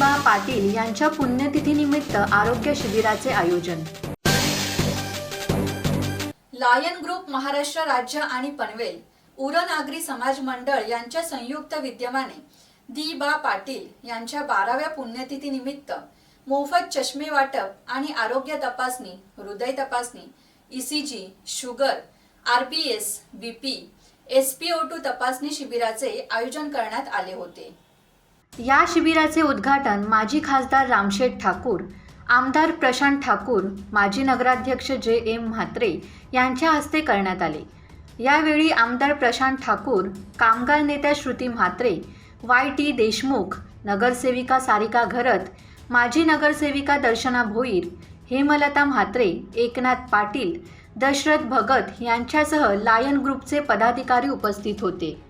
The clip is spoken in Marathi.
बा पाटील यांच्या पुण्यतिथीनिमित्त आरोग्य शिबिराचे आयोजन. लायन ग्रुप महाराष्ट्र राज्य आणि पनवेल उरनागरी समाज मंडळ यांच्या संयुक्त विद्यमाने दी बा पाटील यांच्या बाराव्या पुण्यतिथी निमित्त मोफत चष्मे वाटप आणि आरोग्य तपासणी हृदय तपासणी ECG sugar R P S B P S P O two तपासणी शिबिराचे आयोजन करण्यात आले होते. या शिबिराचे उद्घाटन माजी खासदार रामशेठ ठाकूर आमदार प्रशांत ठाकूर माजी नगराध्यक्ष जे एम म्हात्रे यांच्या हस्ते करण्यात आले. यावेळी आमदार प्रशांत ठाकूर कामगार नेत्या श्रुती म्हात्रे वाय टी देशमुख नगरसेविका सारिका घरत माजी नगरसेविका दर्शना भोईर हेमलता म्हात्रे एकनाथ पाटील दशरथ भगत यांच्यासह लायन ग्रुपचे पदाधिकारी उपस्थित होते.